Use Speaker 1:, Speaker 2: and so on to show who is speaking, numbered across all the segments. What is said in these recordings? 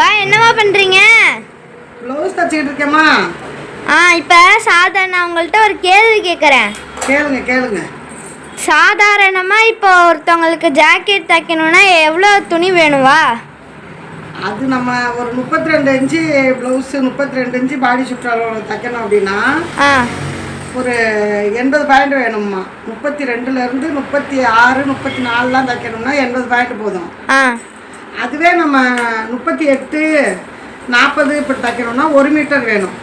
Speaker 1: வா என்னம்மா பண்ணுறீங்க
Speaker 2: ப்ளவுஸ் தச்சுக்கிட்டு இருக்கேம்மா.
Speaker 1: ஆ இப்போ சாதாரண உங்கள்கிட்ட ஒரு கேள்வி கேட்குறேன்
Speaker 2: கேளுங்க கேளுங்க.
Speaker 1: சாதாரணமாக இப்போ ஒருத்தவங்களுக்கு ஜாக்கெட் தைக்கணும்னா எவ்வளோ துணி வேணுவா
Speaker 2: அது நம்ம ஒரு முப்பத்தி ரெண்டு இன்ச்சு ப்ளவுஸு முப்பத்தி ரெண்டு இன்ச்சு பாடி சுற்றளவு தைக்கணும் அப்படின்னா
Speaker 1: ஆ.
Speaker 2: ஒரு எண்பது பாயிண்ட் வேணும்மா. முப்பத்தி ரெண்டுலேருந்து முப்பத்தி ஆறு முப்பத்தி நாலுலாம் தைக்கணும்னா எண்பது பாயிண்ட் போதும்.
Speaker 1: ஆ.
Speaker 2: அதுவே நம்ம முப்பத்தி எட்டு நாற்பது இப்படி தைக்கணும்னா ஒரு மீட்டர் வேணும்.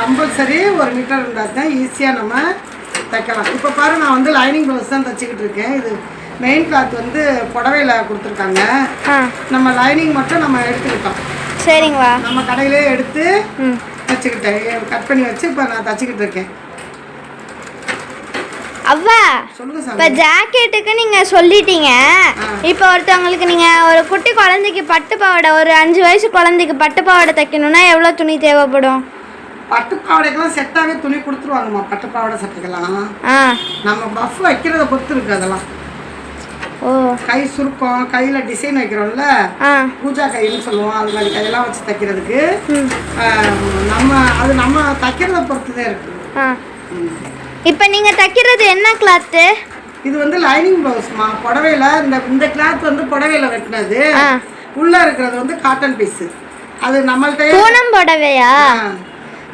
Speaker 2: கம்பல்சரி ஒரு மீட்டர் இருந்தால் தான் ஈஸியாக நம்ம தைக்கலாம். இப்போ பாரு நான் வந்து லைனிங் ப்ளவுஸ் தான் தைச்சிக்கிட்டு இருக்கேன். இது மெயின் கிளாத் வந்து புடவையில் கொடுத்துருக்காங்க. நம்ம லைனிங் மட்டும் நம்ம எடுத்துக்கிட்டோம்.
Speaker 1: சரிங்கவா
Speaker 2: நம்ம கடையிலே எடுத்து
Speaker 1: ம்.
Speaker 2: தச்சுக்கிட்டேன் கட் பண்ணி வச்சு இப்போ நான் தச்சுக்கிட்டு இருக்கேன்.
Speaker 1: அவ்வா இப்போ ஜாக்கெட்டுக்கு நீங்கள் சொல்லிட்டீங்க. இப்போ ஒருத்தவங்களுக்கு நீங்கள் ஒரு குட்டி குழந்தைக்கு பட்டு பாவாடை ஒரு அஞ்சு வயசு குழந்தைக்கு பட்டு பாவாடை தைக்கணும்னா எவ்வளோ துணி தேவைப்படும்?
Speaker 2: பட்டு பாவாடைக்கெல்லாம் செட்டாகவே துணி கொடுத்துருவாங்கம்மா பட்டு பாவாடை சட்டைக்கெல்லாம். நம்ம பஃப் வைக்கிறத பொறுத்து இருக்கு அதெல்லாம்.
Speaker 1: ஓ.
Speaker 2: கை சுருக்கம் கையில் டிசைன் வைக்கிறோம்ல பூஜா கைன்னு சொல்லுவோம் அது மாதிரி கையெல்லாம் வச்சு தைக்கிறதுக்கு. நம்ம அது நம்ம தைக்கிறத பொறுத்து தான் இருக்கு.
Speaker 1: ஆ. இப்போ நீங்கள் தைக்கிறது என்ன கிளாத்து
Speaker 2: இது வந்து லைனிங் ப்ளவுஸ்மா புடவையில இந்த இந்த கிளாத் வந்து புடவையில வெட்டினது. உள்ள இருக்கிறது வந்து காட்டன் பீஸ் அது நம்மள்ட்டயே
Speaker 1: பூனம் புடவையா?
Speaker 2: ஆ,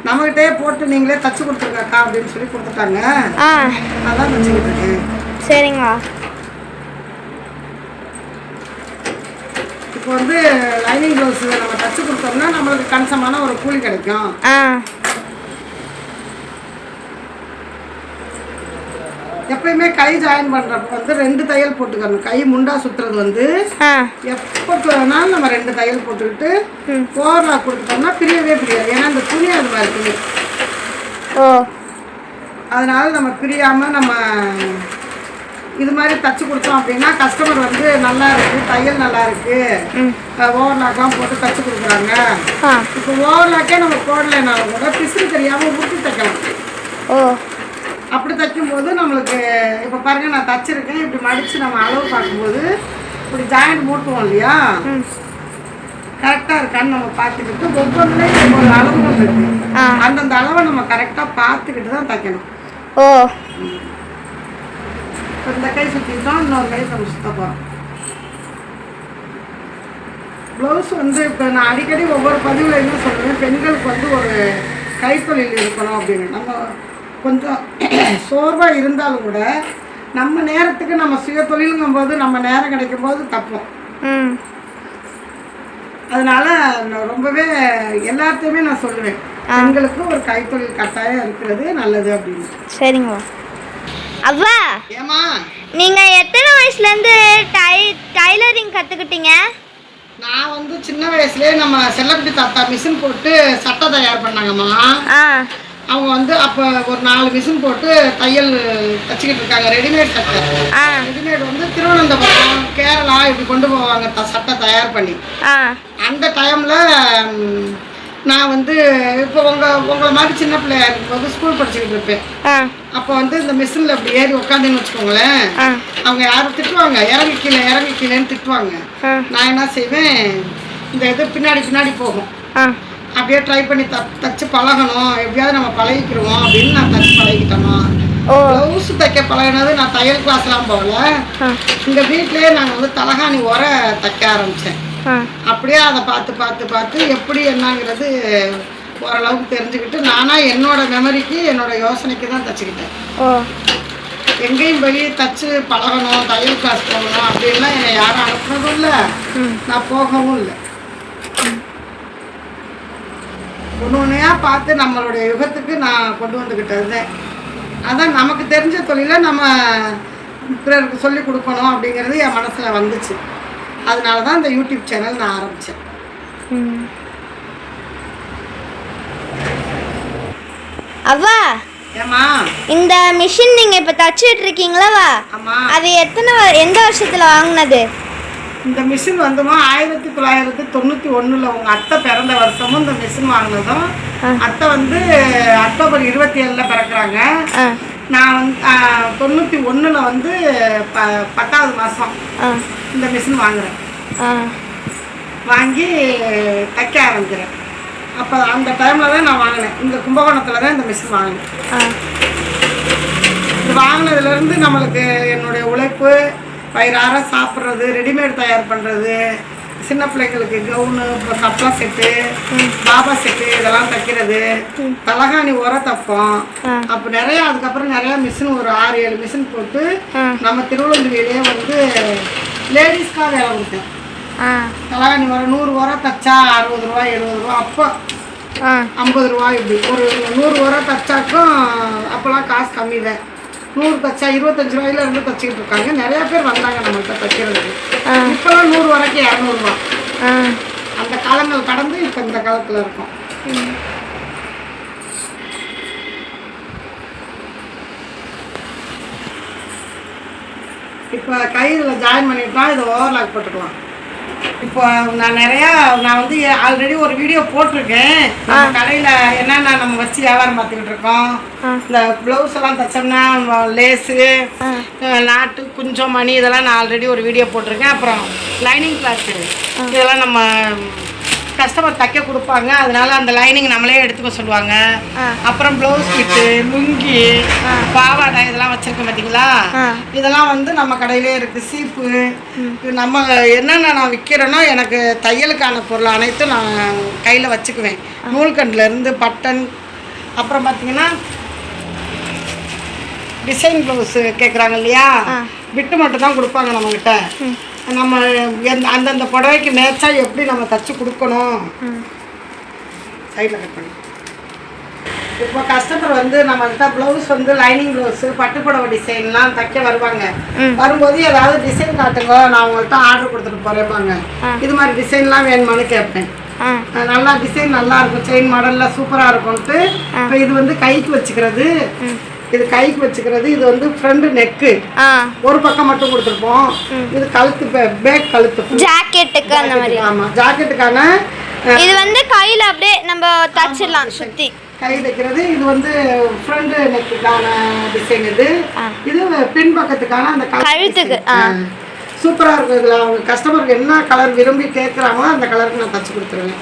Speaker 2: நம்மகிட்டயே போட்டு நீங்களே தச்சு கொடுத்துருங்கக்கா அப்படின்னு சொல்லி கொடுத்துட்டாங்க. அதான் தச்சுக்கிட்டு இருக்கேன்.
Speaker 1: சரிங்க
Speaker 2: இப்போ வந்து லைனிங் ப்ளவுஸ் நம்ம தச்சு கொடுத்தோம்னா நம்மளுக்கு கணிசமான ஒரு கூலி கிடைக்கும்
Speaker 1: ஆ
Speaker 2: எப்பயுமே கை ஜாயின் பண்ணுறப்ப வந்து ரெண்டு தையல் போட்டுக்கணும். கை முண்டா சுற்றுறது வந்து எப்போ வேணாலும் நம்ம ரெண்டு தையல் போட்டுக்கிட்டு. ஓவர்லாக் கொடுத்துட்டோம்னா பிரியவே பிரியாது. ஏன்னா இந்த துணி அது மாதிரி துணி.
Speaker 1: ஓ.
Speaker 2: அதனால நம்ம பிரியாம நம்ம இது மாதிரி தச்சு கொடுத்தோம் அப்படின்னா கஸ்டமர் வந்து நல்லா இருக்கு தையல் நல்லா இருக்கு. ஓவர்லாக்லாம் போட்டு தச்சு கொடுக்குறாங்க. இப்போ ஓவர்லாக்கே நம்ம போடலைனாலும் கூட பிசுறு தெரியாம உருட்டி தைக்கலாம். தைக்கும்போது நம்மளுக்கு இப்போ பாருங்க நான் தச்சிருக்கேன். இப்படி மடிச்சு நம்ம அளவு பார்க்கும்போது இப்படி ஜாயிண்ட் மூட்டுவோம் இல்லையா? கரெக்டாக இருக்கான்னு நம்ம பார்த்துக்கிட்டு ஒவ்வொன்றுலையும் ஒரு அளவுகள் இருக்கு. அந்தந்த அளவை நம்ம கரெக்டாக பார்த்துக்கிட்டு தான் தைக்கணும்.
Speaker 1: ஓ.
Speaker 2: இந்த கை சுற்றிட்டோம் இன்னொரு கை நம்ம சுத்த போகிறோம் ப்ளவுஸ் வந்து இப்போ நான் அடிக்கடி ஒவ்வொரு பதிவில் என்ன சொல்லுவேன் பெண்களுக்கு வந்து ஒரு கைத்தொழில் இருக்கணும் அப்படின்னு. நம்ம கொஞ்சம் சோர்வாக இருந்தாலும் கூட நம்ம நேரத்துக்கு நம்ம சுய தொழிலுங்கும் போது நம்ம நேரம் கிடைக்கும் போது தப்போம்.
Speaker 1: ம்.
Speaker 2: அதனால நான் ரொம்பவே எல்லாத்தையுமே நான் சொல்லுவேன் பெண்களுக்கு ஒரு கைத்தொழில் கட்டாயம் இருக்கிறது நல்லது அப்படின்னு.
Speaker 1: சரிங்க அவ்வா!
Speaker 2: ஏமா
Speaker 1: நீங்கள் எத்தனை வயசுலேருந்து டை டைலரிங் கற்றுக்கிட்டீங்க
Speaker 2: நான் வந்து சின்ன வயசுலயே நம்ம செல்லக்குட்டி தாத்தா மிஷின் போட்டு சட்டை தயார் பண்ணாங்கம்மா.
Speaker 1: ஆ.
Speaker 2: அவங்க வந்து அப்போ ஒரு நாலு மிஷின் போட்டு தையல் தச்சுக்கிட்டு இருக்காங்க. ரெடிமேட் சட்டை. ரெடிமேட் வந்து திருவனந்தபுரம் கேரளா இப்படி கொண்டு போவாங்க சட்டை தயார் பண்ணி. அந்த டைமில் நான் வந்து இப்போ உங்கள் உங்களை மாதிரி சின்ன பிள்ளையா இருக்கும்போது ஸ்கூல் படிச்சுக்கிட்டு இருப்பேன். அப்போ வந்து இந்த மிஷினில் இப்படி ஏறி உட்காந்துன்னு வச்சுக்கோங்களேன். அவங்க யாரும் திட்டுவாங்க. இறங்கி கீழே இறங்கி கீழேன்னு திட்டுவாங்க. நான் என்ன செய்வேன்? இந்த இது பின்னாடி பின்னாடி போகும். அப்படியே ட்ரை பண்ணி த தச்சு பழகணும். எப்படியாவது நம்ம பழகிக்கிருவோம் அப்படின்னு நான் தச்சு பழகிக்கிட்டோமா
Speaker 1: ஓ.
Speaker 2: ப்ளவுஸ் தைக்க பழகினது நான் தையல் கிளாஸ்லாம் போகல. இந்த வீட்டிலேயே நாங்கள் வந்து தலகாணி உர தைக்க ஆரம்பித்தேன் அப்படியே அதை பார்த்து பார்த்து பார்த்து எப்படி என்னங்கிறது ஓரளவுக்கு தெரிஞ்சுக்கிட்டு நானாக என்னோட மெமரிக்கு என்னோட யோசனைக்கு தான் தச்சுக்கிட்டேன். எங்கேயும் போய் தச்சு பழகணும் தையல் கிளாஸ் போகணும் அப்படின்லாம் என்னை யாரும் அனுப்புனதும் இல்லை. நான் போகவும் இல்லை. ஒன்று ஒன்றையாக பார்த்து நம்மளுடைய யுகத்துக்கு நான் கொண்டு வந்துக்கிட்டது தான் அதான் நமக்கு தெரிஞ்ச தொழிலை நம்ம பிறருக்கு சொல்லி கொடுக்கணும் அப்படிங்கிறது என் மனசில் வந்துச்சு. அதனால தான் இந்த யூடியூப் சேனல் நான் ஆரம்பித்தேன்
Speaker 1: அவ்வா இந்த மிஷின் நீங்கள் இப்போ தச்சுட்டு இருக்கீங்களா அது எத்தனை எந்த வருஷத்தில் வாங்கினது?
Speaker 2: இந்த மிஷின் வந்துமா? ஆயிரத்தி தொள்ளாயிரத்தி தொண்ணூற்றி ஒன்றில் உங்கள் அத்தை பிறந்த வருஷமும் இந்த மிஷின் வாங்கினதும். அத்தை வந்து அக்டோபர் இருபத்தி ஏழில் பிறக்கிறாங்க நான் வந்து தொண்ணூற்றி ஒன்றில் வந்து ப பத்தாவது மாதம் இந்த மிஷின் வாங்குறேன்.
Speaker 1: ஆ.
Speaker 2: வாங்கி தைக்க ஆரம்பிக்கிறேன். அப்போ அந்த டைமில் தான் நான் வாங்கினேன். இந்த கும்பகோணத்தில் தான் இந்த மிஷின் வாங்கினேன். இது வாங்கினதுலேருந்து நம்மளுக்கு என்னுடைய உழைப்பு வயிறார சாப்பிட்றது ரெடிமேட் தயார் பண்ணுறது சின்ன பிள்ளைங்களுக்கு கவுனு இப்போ சப்ளா செட்டு பாபா செட்டு இதெல்லாம் தைக்கிறது. தலகாணி உரம் தைப்போம். அப்போ நிறைய அதுக்கப்புறம் நிறைய மிஷின் ஒரு ஆறு ஏழு மிஷின் போட்டு. நம்ம திருவள்ளூர்லேயே வந்து லேடிஸ்க்காக வேலை கொடுத்தேன் தலகாணி உரம் நூறு உரம் தைச்சா அறுபது ரூபா எழுபது ரூபா அப்போ ஐம்பது ரூபா இப்படி. ஒரு நூறு உரம் தைச்சாக்கும் அப்போல்லாம் காசு கம்மி தான். நூறு தைச்சா இருபத்தஞ்சு ரூபாயில இருந்து தைச்சிக்கிட்டு இருக்காங்க. நிறைய பேர் வந்தாங்க நம்மள்கிட்ட தைக்கிறதுக்கு இப்போல்லாம் நூறு வரைக்கும் இரநூறுபா
Speaker 1: ஆ.
Speaker 2: அந்த காலங்கள் கடந்து இப்போ இந்த காலத்தில் இருக்கோம். இப்போ கையில் ஜாயின் பண்ணிட்டா இதை ஓவர்லாக் போட்டுக்கலாம். இப்போ நான் நிறையா நான் வந்து ஆல்ரெடி ஒரு வீடியோ போட்டிருக்கேன். நம்ம கடையில் என்னென்ன நம்ம வச்சு வியாபாரம் பார்த்துக்கிட்டு இருக்கோம்? இந்த ப்ளவுஸ் எல்லாம் தைச்சோம்னா லேஸு நாட்டு குஞ்சம் மணி இதெல்லாம் நான் ஆல்ரெடி ஒரு வீடியோ போட்டிருக்கேன். அப்புறம் லைனிங் கிளாத்து இதெல்லாம் நம்ம கஸ்டமர் தைக்க கொடுப்பாங்க. அதனால அந்த லைனிங் நம்மளே எடுத்துக்க சொல்லுவாங்க. அப்புறம் ப்ளவுஸ் பிட்டு லுங்கி பாவாடை இதெல்லாம் வச்சிருக்கேன் பார்த்தீங்களா இதெல்லாம் வந்து நம்ம கடையிலே இருக்கு. சீப்பு. நம்ம என்னென்ன நான் விற்கிறேனோ எனக்கு தையலுக்கான பொருள் அனைத்தும் நான் கையில் வச்சுக்குவேன். நூல்கண்டில் இருந்து பட்டன். அப்புறம் பார்த்தீங்கன்னா டிசைன் ப்ளவுஸு கேட்குறாங்க இல்லையா? விட்டு மட்டும் தான் கொடுப்பாங்க நம்மக்கிட்ட நம்ம எந்த அந்தந்த புடவைக்கு மேட்சா எப்படி நம்ம தச்சு கொடுக்கணும்? சைடில் கட் பண்ணி. இப்போ கஸ்டமர் வந்து நம்மகிட்ட ப்ளவுஸ் வந்து லைனிங் ப்ளவுஸு பட்டுப்புடவை டிசைன்லாம் தைக்க வருவாங்க. வரும்போது ஏதாவது டிசைன் காட்டுங்க நான் உங்கள்கிட்ட ஆர்டர் கொடுத்துட்டு போகிறேப்பாங்க இது மாதிரி டிசைன்லாம் வேணுமான்னு கேட்பேன். நல்லா டிசைன் நல்லா இருக்கும் செயின் மாடலில் சூப்பராக இருக்கும்ட்டு இப்போ இது வந்து கைக்கு வச்சுக்கிறது. இது கைக்கு வச்சுக்கிறது இது வந்து ஃப்ரண்ட் நெக்கு ஒரு பக்கம் மட்டும் கொடுத்துருப்போம். இது கழுத்து பேக் கழுத்து
Speaker 1: ஜாக்கெட்டுக்கு அந்த மாதிரி.
Speaker 2: ஆமாம் ஜாக்கெட்டுக்கான
Speaker 1: இது வந்து கையில அப்படியே நம்ம தச்சிடலாம் சுத்தி.
Speaker 2: கை தைக்கிறது. இது வந்து ஃப்ரண்ட் நெக்குக்கான டிசைன் இது. இது பின்பக்கத்துக்கான அந்த
Speaker 1: கழுத்துக்கு.
Speaker 2: சூப்பராக இருக்கும் இதில். அவங்க கஸ்டமருக்கு என்ன கலர் விரும்பி கேட்குறாங்களோ அந்த கலருக்கு நான் தச்சு கொடுத்துருவேன்.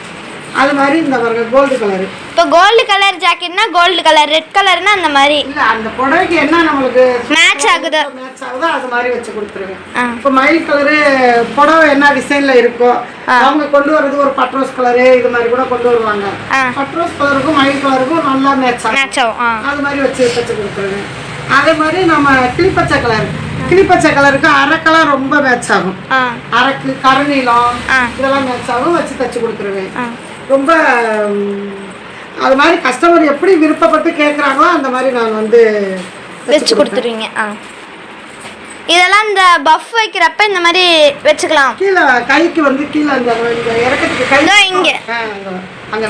Speaker 2: அது மாதிரி இந்த பாருங்க கோல்டு கலரு
Speaker 1: இப்போ கோல்டு கலர் ஜாக்கெட்னா கோல்டு கலர் ரெட் கலர்னா அந்த மாதிரி.
Speaker 2: இல்லை அந்த புடவைக்கு என்ன நம்மளுக்கு
Speaker 1: மேட்ச் ஆகுது?
Speaker 2: மேட்ச் ஆகுதோ அது மாதிரி வச்சு கொடுத்துருவேன். இப்போ மயில் கலரு புடவை என்ன டிசைன்ல இருக்கோ அவங்க கொண்டு வர்றது ஒரு பட்ரோஸ் கலரு இது மாதிரி கூட கொண்டு வருவாங்க. பட்ரோஸ் கலருக்கும் மயில் கலருக்கும் நல்லா மேட்ச் ஆகும்.
Speaker 1: மேட்ச் ஆகும்
Speaker 2: அது மாதிரி வச்சு வச்சு கொடுத்துருவேன் அதே மாதிரி நம்ம கிளிப்பச்சை கலர் கிளிப்பச்சை கலருக்கு அரை கலர் ரொம்ப மேட்ச் ஆகும். அரக்கு கருநீலம்
Speaker 1: ஆ.
Speaker 2: இதெல்லாம் மேட்ச் ஆகும் வச்சு தச்சு கொடுத்துருவேன் ரொம்ப அது மாதிரி கஸ்டமர் எப்படி விருப்பப்பட்டு கேட்குறாங்களோ அந்த மாதிரி நான் வந்து
Speaker 1: வச்சு கொடுத்துருவீங்க ஆ இதெல்லாம் இந்த பஃப் வைக்கிறப்ப இந்த மாதிரி வச்சுக்கலாம்
Speaker 2: கீழே கைக்கு வந்து கீழே அந்த இறக்கத்துக்கு கை
Speaker 1: இங்க.
Speaker 2: அங்க.